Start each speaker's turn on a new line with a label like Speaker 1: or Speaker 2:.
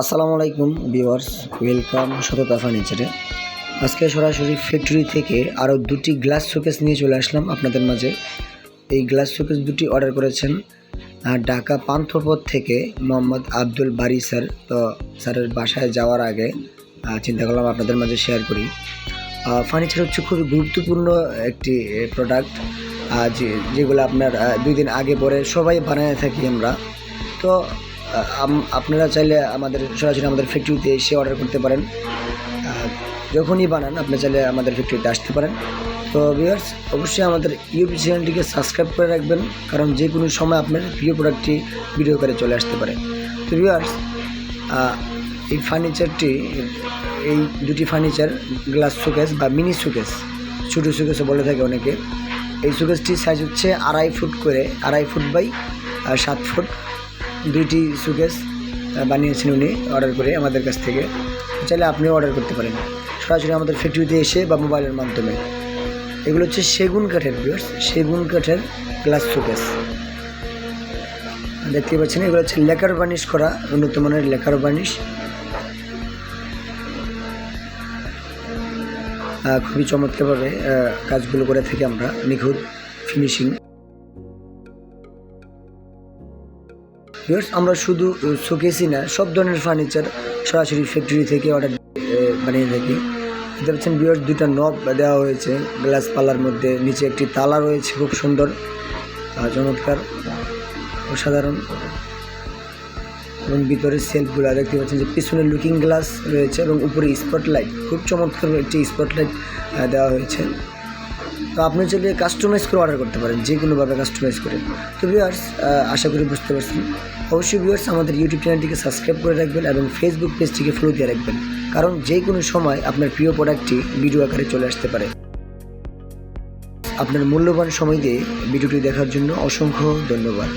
Speaker 1: আসসালামু আলাইকুম viewers, welcome সততা ফার্নিচারে। আজকে সরাসরি ফ্যাক্টরি থেকে আরও দুটি গ্লাস শোকেস নিয়ে চলে আসলাম আপনাদের মাঝে। এই গ্লাস শোকেস দুটি অর্ডার করেছেন ঢাকা পান্থপথ থেকে মোহাম্মদ আব্দুল বারি স্যার তো স্যারের বাসায় যাওয়ার আগে চিন্তা করলাম আপনাদের মাঝে শেয়ার করি। ফার্নিচার হচ্ছে খুবই গুরুত্বপূর্ণ একটি প্রোডাক্ট যেগুলো আপনার দুই দিন আগে পরে সবাই বানায় থাকি আমরা। তো আপনারা চাইলে আমাদের, সরাসরি আমাদের ফ্যাক্টরিতে এসে অর্ডার করতে পারেন। যখনই বানান, আপনি চাইলে আমাদের ফ্যাক্টরিতে আসতে পারেন। তো ভিউয়ার্স অবশ্যই আমাদের ইউটিউব চ্যানেলটিকে সাবস্ক্রাইব করে রাখবেন, কারণ যে কোনো সময় আপনার প্রিয় প্রোডাক্টটি ভিডিও করে চলে আসতে পারে। তো ভিউয়ার্স এই ফার্নিচারটি এই দুটি ফার্নিচার গ্লাস শোকেস বা মিনি শোকেস ছোটো শোকেসও বলে থাকে অনেকে। এই শোকেসটির সাইজ হচ্ছে আড়াই ফুট করে, আড়াই ফুট বাই সাত ফুট। দুইটি সুকেস বানিয়েছেন উনি অর্ডার করে আমাদের কাছ থেকে। চাইলে আপনিও অর্ডার করতে পারেন। সরাসরি আমাদের ফ্যাক্টরিতে এসে বা মোবাইলের মাধ্যমে। এগুলো হচ্ছে সেগুন কাঠের ভিউয়ার্স সেগুন কাঠের গ্লাস সুকেস দেখতে পাচ্ছেন, এগুলো হচ্ছে লেকার বার্নিশ করা, উন্নত মানের লেকার বার্নিশ খুবই চমৎকারভাবে কাজগুলো করে থাকি আমরা, নিখুঁত ফিনিশিং ভিউয়ার্স আমরা শুধু শোকেসই না, সব ধরনের ফার্নিচার সরাসরি ফ্যাক্টরি থেকে অর্ডার বানিয়ে থাকি। দেখতে পাচ্ছেন ভিউয়ার্স দুইটা নব দেওয়া হয়েছে। গ্লাস পালার মধ্যে নিচে একটি তালা রয়েছে, খুব সুন্দর চমৎকার, অসাধারণ। এবং ভিতরে সেলফগুলো দেখতে পাচ্ছেন যে পিছনে লুকিং গ্লাস রয়েছে এবং উপরে স্পটলাইট খুব চমৎকার একটি স্পটলাইট দেওয়া হয়েছে। তো আপনি চাইলে কাস্টমাইজ করে অর্ডার করতে পারেন যে কোনোভাবে কাস্টমাইজ করে। তো ভিউয়ার্স আশা করি বুঝতে পারছেন। অবশ্যই ভিউয়ার্স আমাদের ইউটিউব চ্যানেলটিকে সাবস্ক্রাইব করে রাখবেন এবং ফেসবুক পেজটিকে ফলো দিয়ে রাখবেন। কারণ যে কোনো সময় আপনার প্রিয় প্রোডাক্টটি ভিডিও আকারে চলে আসতে পারে। আপনার মূল্যবান সময় দিয়ে ভিডিওটি দেখার জন্য অসংখ্য ধন্যবাদ।